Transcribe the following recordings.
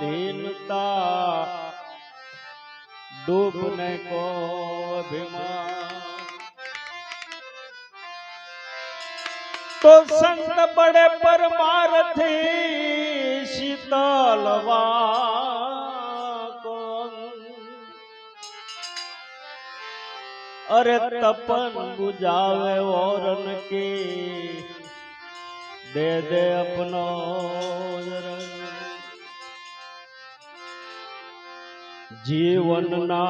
दीनता डूबने को अभिमान। तो संत बड़े परमारथी शीतलवा अरे तपन बुझावे और दे दे अपनो रंग जीवन ना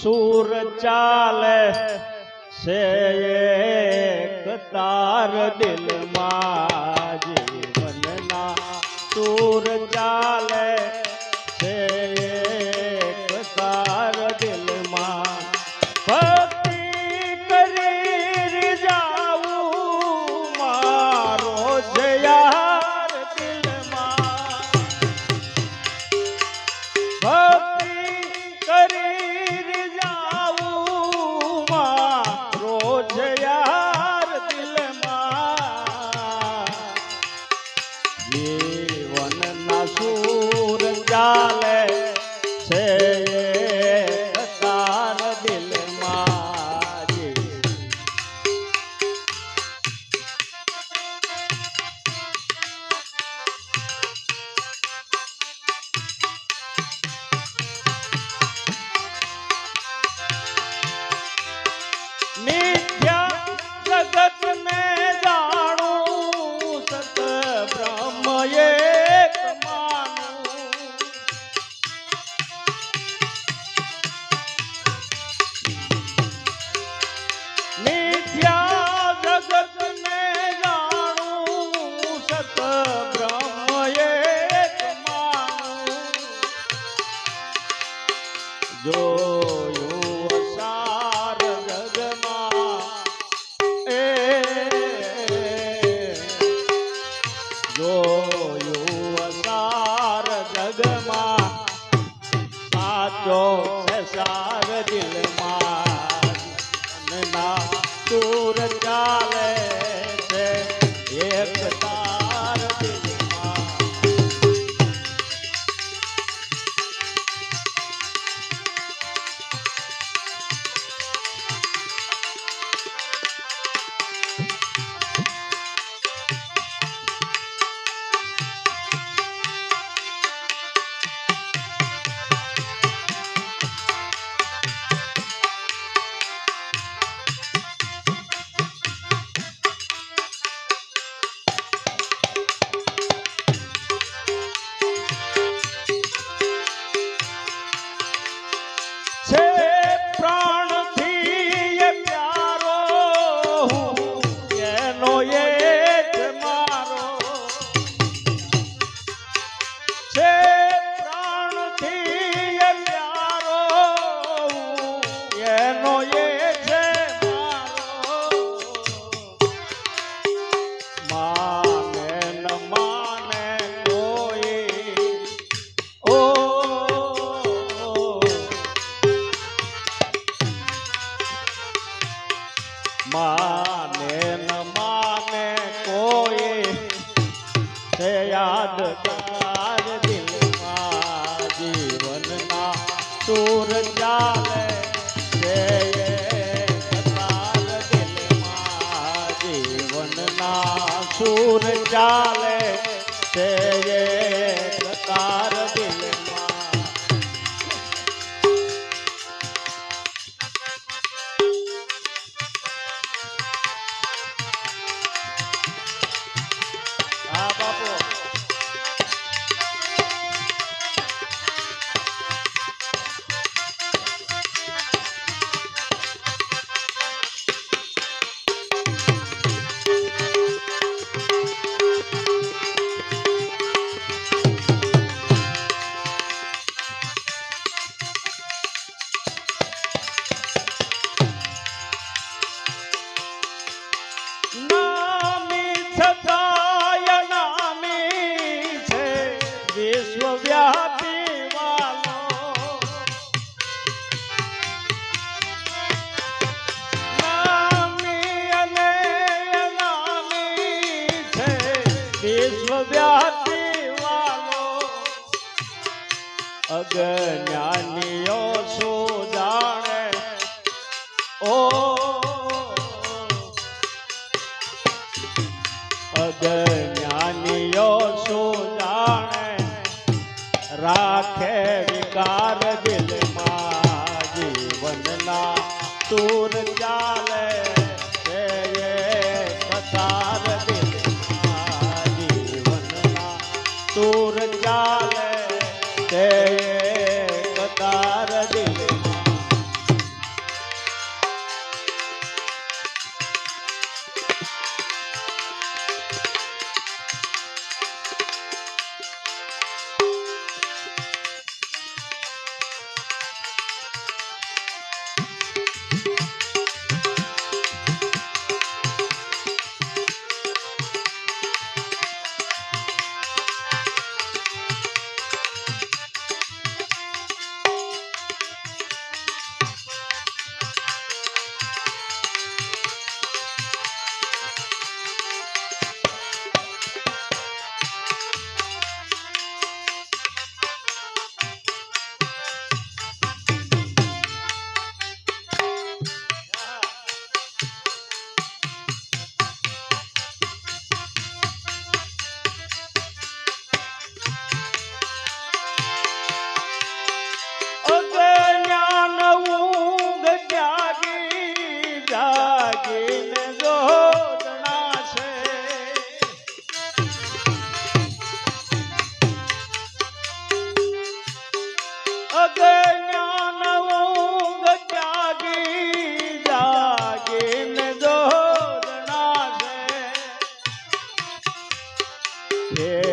सुर चाल से एक तार दिल मा जीवन ना सुर चाले Yo. Yeah. વિશ્વવ્યાપી વાલો નામી અને નામી છે વિશ્વવ્યાપી શું જાણે ઓ અજ્ઞાનીઓ શું જાણે? રાખે વિકાર દિલમાં જીવનના તૂર ચાલે પસાર દિલમાં જીવનના તૂર ચાલે તે કતાર દિલ Yeah.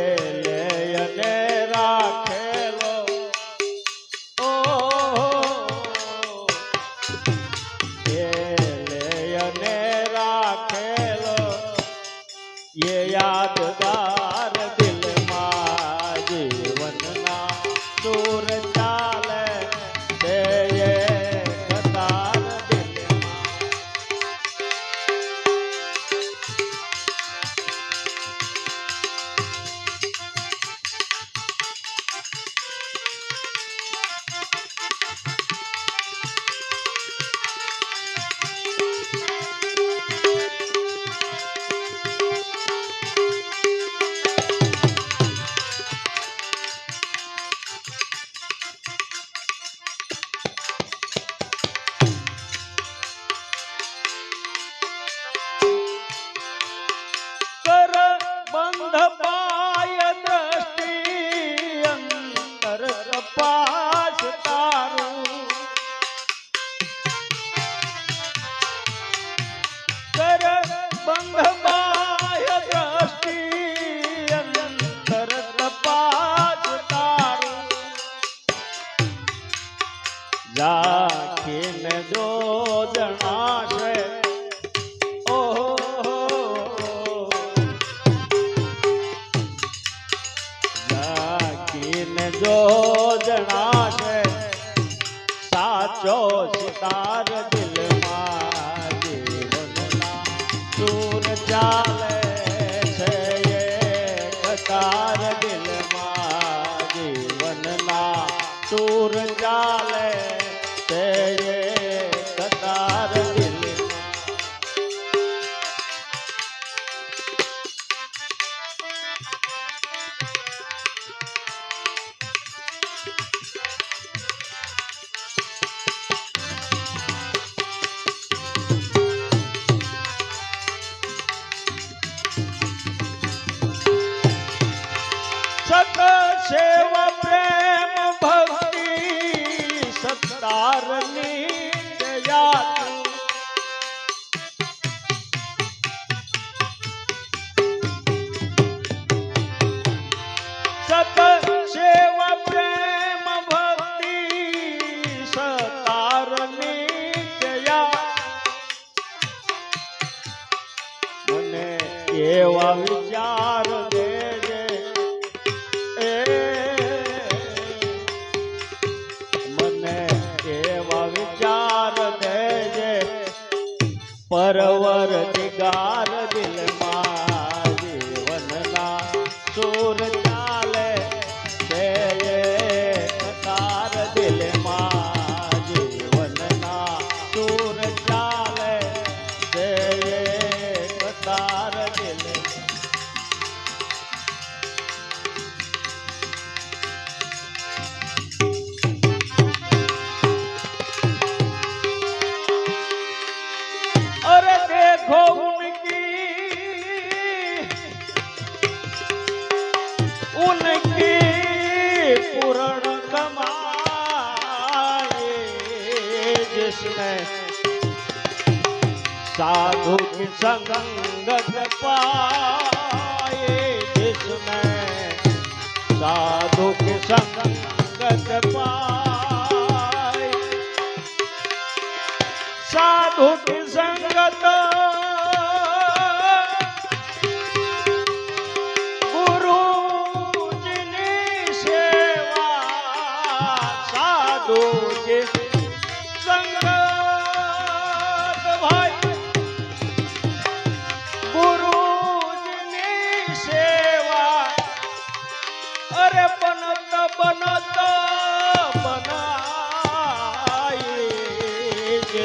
જો જણાશે, સાચો સિતાર દિલમાં જીવનના સૂર ચાલે છે એક તાર દિલમાં જીવનના સૂર ચાલે Chewa. वर वर दिगार दिल मारे वनना सूरत साधु की संगत पाए जिसमें साधु की संगत पाए साधु की संगत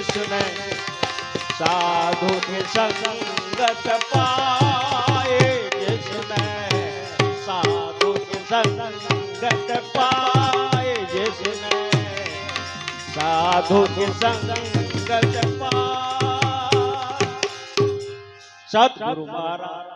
कृष्ण साधु के संगत पाए। कृष्ण साधु के संगत पाए। कृष्ण साधु के संगत पाए। सतगुरु महाराज